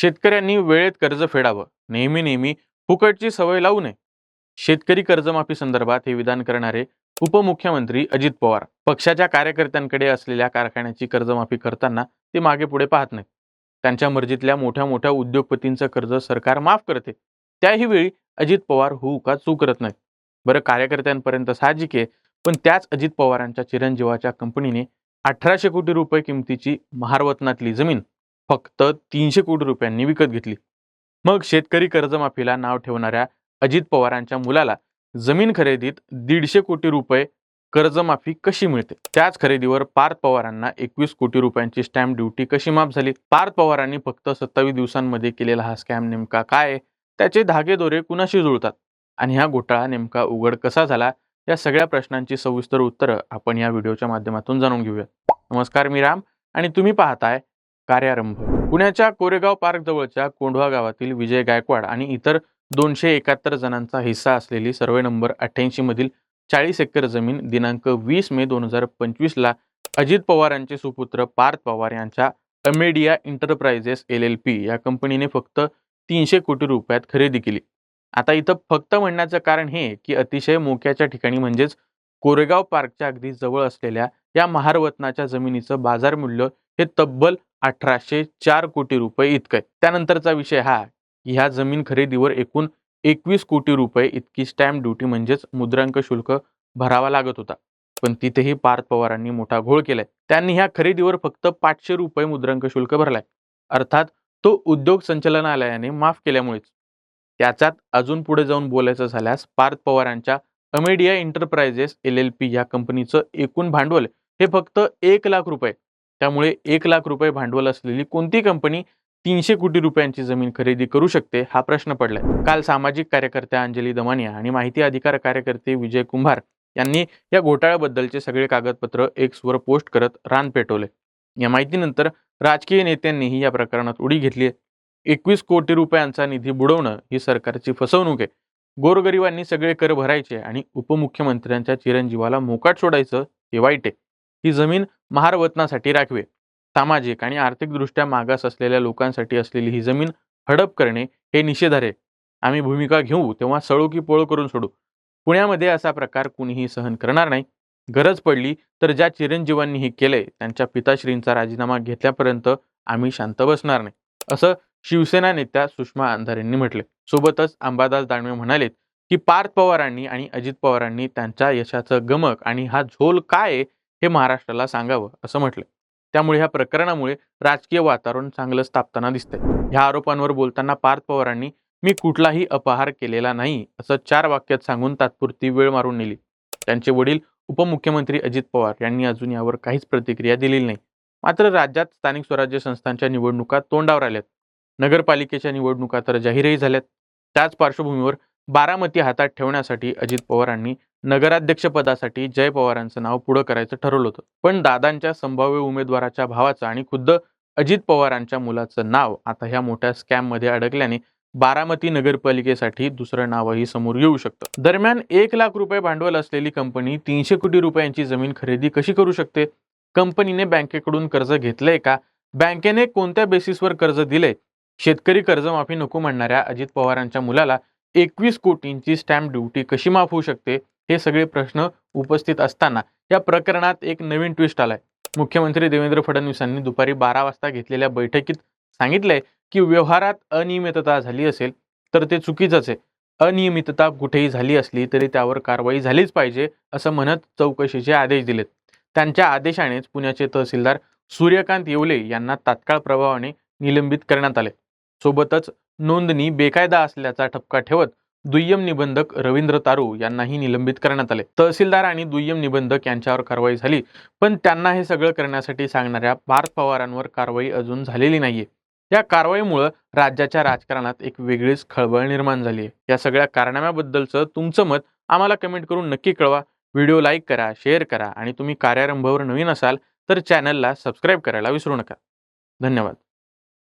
शेतकऱ्यांनी वेळेत कर्ज फेडावं. नेहमी नेहमी फुकटची सवय लावू नये. शेतकरी कर्जमाफी संदर्भात हे विधान करणारे उपमुख्यमंत्री अजित पवार पक्षाच्या कार्यकर्त्यांकडे असलेल्या कारखान्याची कर्जमाफी करताना ते मागे पुढे पाहत नाहीत. त्यांच्या मर्जीतल्या मोठ्या मोठ्या उद्योगपतींचं कर्ज सरकार माफ करते. त्याही वेळी अजित पवार हू का चू करत नाहीत. बरं कार्यकर्त्यांपर्यंत साहजिक आहे पण त्याच अजित पवारांच्या चिरंजीवाच्या कंपनीने अठराशे कोटी रुपये किमतीची महारवतनातली जमीन फक्त तीनशे कोटी रुपयांनी विकत घेतली. मग शेतकरी कर्जमाफीला नाव ठेवणाऱ्या अजित पवारांच्या मुलाला जमीन खरेदीत दीडशे कोटी रुपये कर्जमाफी कशी मिळते? त्याच खरेदीवर पार्थ पवारांना एकवीस कोटी रुपयांची स्टॅम्प ड्युटी कशी माफ झाली? पार्थ पवारांनी फक्त सत्तावीस दिवसांमध्ये केलेला हा स्कॅम नेमका काय आहे? त्याचे धागेदोरे कुणाशी जुळतात? आणि हा घोटाळा नेमका उघड कसा झाला? या सगळ्या प्रश्नांची सविस्तर उत्तरं आपण या व्हिडिओच्या माध्यमातून जाणून घेऊया नमस्कार मी राम आणि तुम्ही पाहताय कार्यारंभ. पुण्याच्या कोरेगाव पार्क जवळच्या कोंढवा गावातील विजय गायकवाड आणि इतर दोनशे एकाहत्तर जणांचा हिस्सा असलेली सर्वे नंबर अठ्ठ्याऐंशी मधील चाळीस एकर जमीन दिनांक वीस मे दोन हजार पंचवीसला अजित पवारांचे सुपुत्र पार्थ पवार यांच्या Amadea Enterprises L L P या कंपनीने फक्त तीनशे कोटी रुपयात खरेदी केली. आता इथं फक्त म्हणण्याचं कारण हे की अतिशय मोक्याच्या ठिकाणी म्हणजेच कोरेगाव पार्कच्या अगदी जवळ असलेल्या या महारवतनाच्या जमिनीचं बाजार मूल्य हे तब्बल अठराशे चार कोटी रुपये इतकं आहे. त्यानंतरचा विषय हा ह्या जमीन खरेदीवर एकूण एकवीस कोटी रुपये इतकी स्टॅम्प ड्युटी म्हणजेच मुद्रांक शुल्क भरावा लागत होता. पण तिथेही पार्थ पवारांनी मोठा घोळ केलाय. त्यांनी ह्या खरेदीवर फक्त पाचशे रुपये मुद्रांक शुल्क भरलाय. अर्थात तो उद्योग संचालनालयाने माफ केल्यामुळेच. त्याच्यात अजून पुढे जाऊन बोलायचं झाल्यास पार्थ पवारांच्या Amadea Enterprises L L P या कंपनीचं एकूण भांडवल हे फक्त एक लाख रुपये त्यामुळे एक लाख रुपये भांडवल असलेली कोणती कंपनी तीनशे कोटी रुपयांची जमीन खरेदी करू शकते हा प्रश्न पडलाय. काल सामाजिक कार्यकर्त्या अंजली दमानिया आणि माहिती अधिकार कार्यकर्ते विजय कुंभार यांनी या घोटाळ्याबद्दलचे सगळे कागदपत्र एक्सवर पोस्ट करत रान पेटवले. या माहितीनंतर राजकीय नेत्यांनीही या प्रकरणात उडी घेतली आहे. एकवीस कोटी रुपयांचा निधी बुडवणं ही सरकारची फसवणूक आहे. गोरगरिबांनी सगळे कर भरायचे आणि उपमुख्यमंत्र्यांच्या चिरंजीवाला मोकाट सोडायचं हे वाईट आहे. ही जमीन महारवतनासाठी राखवे. सामाजिक आणि आर्थिकदृष्ट्या मागास असलेल्या लोकांसाठी असलेली ही जमीन हडप करणे हे निषेधार्ह आम्ही भूमिका घेऊ तेव्हा सळो की पोळ करून सोडू. पुण्यामध्ये असा प्रकार कुणीही सहन करणार नाही. गरज पडली तर ज्या चिरंजीवांनी हे केलंय त्यांच्या पिताश्रींचा राजीनामा घेतल्यापर्यंत आम्ही शांत बसणार नाही असं शिवसेना नेत्या सुषमा अंधारेंनी म्हटले. सोबतच अंबादास दानवे म्हणालेत की पार्थ पवारांनी आणि अजित पवारांनी त्यांच्या यशाचं गमक आणि हा झोल काय आहे हे महाराष्ट्राला सांगावं असं म्हटलं त्यामुळे ह्या प्रकरणामुळे राजकीय वातावरण चांगलंच तापताना दिसतंय. ह्या आरोपांवर बोलताना पार्थ पवारांनी मी कुठलाही अपहार केलेला नाही असं चार वाक्यात सांगून तात्पुरती वेळ मारून नेली. त्यांचे वडील उपमुख्यमंत्री अजित पवार यांनी अजून यावर काहीच प्रतिक्रिया दिलेली नाही. मात्र राज्यात स्थानिक स्वराज्य संस्थांच्या निवडणुका तोंडावर आल्यात. नगरपालिकेच्या निवडणुका तर जाहीरही झाल्यात. त्याच पार्श्वभूमीवर बारामती हातात ठेवण्यासाठी अजित पवारांनी नगराध्यक्षपदासाठी जय पवारांचं नाव पुढं करायचं ठरवलं होतं. पण दादांच्या संभाव्य उमेदवाराच्या भावाचं आणि खुद्द अजित पवारांच्या मुलाचं नाव आता ह्या मोठ्या स्कॅममध्ये अडकल्याने बारामती नगरपालिकेसाठी दुसरं नावही समोर येऊ शकतं. दरम्यान एक लाख रुपये भांडवल असलेली कंपनी तीनशे कोटी रुपयांची जमीन खरेदी कशी करू शकते? कंपनीने बँकेकडून कर्ज घेतलंय का? बँकेने कोणत्या बेसिसवर कर्ज दिले शेतकरी कर्जमाफी नको म्हणणाऱ्या अजित पवारांच्या मुलाला एकवीस कोटींची स्टॅम्प ड्युटी कशी माफ होऊ शकते? हे सगळे प्रश्न उपस्थित असताना या प्रकरणात एक नवीन ट्विस्ट आलाय. मुख्यमंत्री देवेंद्र फडणवीसांनी दुपारी बारा वाजता घेतलेल्या बैठकीत सांगितलंय की व्यवहारात अनियमितता झाली असेल तर ते चुकीचंच आहे. अनियमितता कुठेही झाली असली तरी त्यावर कारवाई झालीच पाहिजे असं म्हणत चौकशीचे आदेश दिलेत. त्यांच्या आदेशानेच पुण्याचे तहसीलदार सूर्यकांत येवले यांना तात्काळ प्रभावाने निलंबित करण्यात आले. सोबतच नोंदणी बेकायदा असल्याचा ठपका ठेवत दुय्यम निबंधक रवींद्र तारू यांनाही निलंबित करण्यात आले. तहसीलदार आणि दुय्यम निबंधक यांच्यावर कारवाई झाली पण त्यांना हे सगळं करण्यासाठी सांगणाऱ्या भारत पवारांवर कारवाई अजून झालेली नाहीये. या कारवाईमुळं राज्याच्या राजकारणात एक वेगळीच खळबळ निर्माण झाली आहे या सगळ्या कारणाम्याबद्दलचं तुमचं मत आम्हाला कमेंट करून नक्की कळवा. व्हिडिओ लाईक करा शेअर करा आणि तुम्ही कार्यारंभावर नवीन असाल तर चॅनलला सबस्क्राईब करायला विसरू नका. धन्यवाद.